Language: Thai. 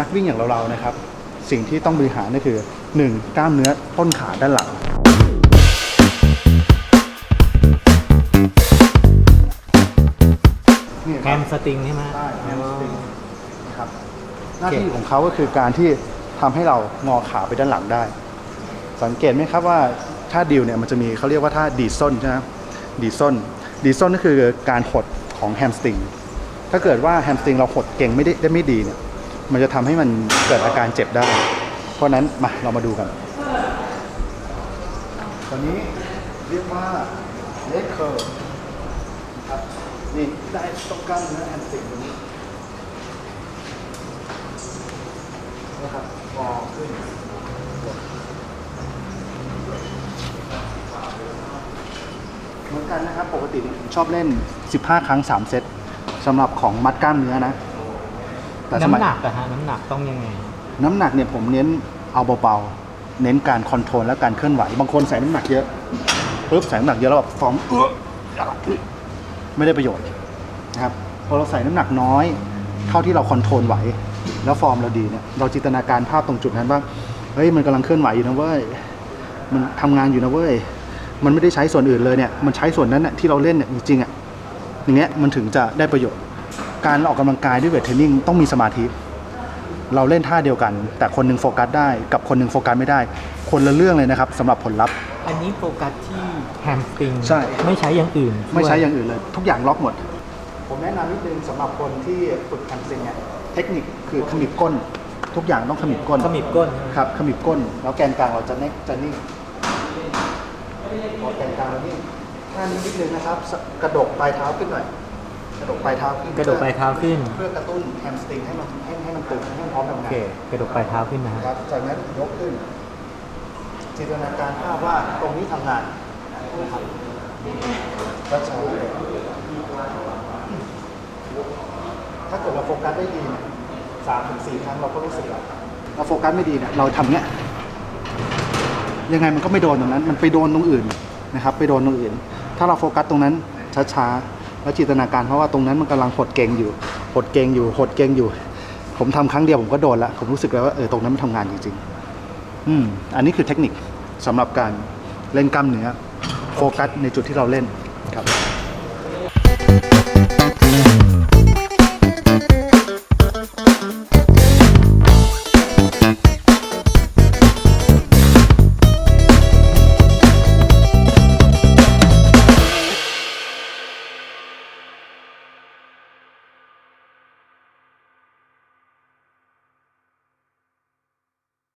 นักวิ่งอย่างเราๆนะครับ สิ่งที่ต้องบริหารก็คือ 1. กล้ามเนื้อต้นขาด้านหลัง นี่แฮครับมสตริงใช่ไหมใช่แฮมสตริงนะครับหน้าที่ของเขาก็คือการที่ทำให้เรางอขาไปด้านหลังได้ สังเกตไหมครับว่าท่าดิวเนี่ยมันจะมีเขาเรียกว่าท่าดีดส้นใช่ไหมดีดส้น ดีดส้นก็คือการหดของแฮมสตริง ถ้าเกิดว่าแฮมสตริงเราหดเก่งไม่ได้ได้ไม่ดีเนี่ย มันจะทำให้มันเกิดอาการเจ็บได้ เพราะนั้นมาเรามาดูกัน ตอนนี้เรียกว่าเลกเคอร์ครับนี่ได้ต้องกล้ามเนื้อแฮมสติงตรงนี้นะครับงอขึ้นเหมือนกันนะครับ ปกติผมชอบเล่น 15 ครั้ง 3 เซตสำหรับของมัดกล้ามเนื้อนะ แต่สมัยน้ำหนักอะฮะน้ำหนักต้องยังไง น้ำหนักเนี่ยผมเน้นเอาเบาๆ เน้นการคอนโทรลและการเคลื่อนไหว บางคนใส่น้ำหนักเยอะปุ๊บใส่น้ำหนักเยอะแล้วแบบฟอร์มเอื้อไม่ได้ประโยชน์นะครับพอเราใส่น้ำหนักน้อย เท่าที่เราคอนโทรลไหว แล้วฟอร์มเราดีเนี่ยเราจินตนาการภาพตรงจุดนั้นว่าเฮ้ยมันกำลังเคลื่อนไหวอยู่นะเว้ยมันทำงานอยู่นะเว้ยมันไม่ได้ใช้ส่วนอื่นเลยเนี่ยมันใช้ส่วนนั้นน่ะที่เราเล่นเนี่ยจริงๆอะอย่างเงี้ยมันถึงจะได้ประโยชน์ การออกกำลังกายด้วยเวทเทรนนิ่งต้องมีสมาธิ เราเล่นท่าเดียวกัน แต่คนหนึงโฟกัสได้กับคนหนึงโฟกัสไม่ได้ คนละเรื่องเลยนะครับสำหรับผลลัพธ์ อันนี้โฟกัสที่แฮมสตริงใช่ไม่ใช้อย่างอื่น ไม่ใช้ช่วอย่างอื่นเลย ทุกอย่างล็อกหมด ผมแนะนำนิดนึงสำหรับคนที่ฝึกแฮมสตริงเนี่ยเทคนิคคือขมิบก้น ทุกอย่างต้องขมิบก้นขมิบก้นครับขมิบก้น แล้วแกนกลางเราจะเน็กจะนิ่งพอแกนกลางเรานิ่งท่านี้นิดนึงนะครับสกระดกปลายเท้าขึ้นหน่อย กระดกปลายเท้าขึ้นกระดกปลายเท้าขึ้น เพื่อกระตุ้นแฮมสตริงให้มันให้ให้มันตึงให้มันพร้อมทำาโองเคนกระดกปลายเท้าขึ้นนะฮะครับ จากนั้นยกขึ้น จินตนาการภาพว่าตรงนี้ทำงานนะครับก็ใช้ถ้าเกิดเราโฟกัสได้ดีเนี่ยสามถึงสี่ครั้งเราก็รู้สึกแล้วเราโฟกัสไม่ดีเนี่ยเราทำเนี้ยยังไงมันก็ไม่โดนตรงนั้น มันไปโดนตรงอื่นนะครับ ไปโดนตรงอื่น ถ้าเราโฟกัสตรงนั้นช้าๆ แล้วจินตนาการเพราะว่าตรงนั้นมันกำลังหดเกงอยู่หดเกงอยู่หดเกงอยู่ ผมทำครั้งเดียวผมก็โดนละผมรู้สึกแล้วว่าเออตรงนั้นมันทำงานจริงๆ อืมอันนี้คือเทคนิคสำหรับการเล่นกล้ามเนื้อโฟกัสในจุดที่เราเล่น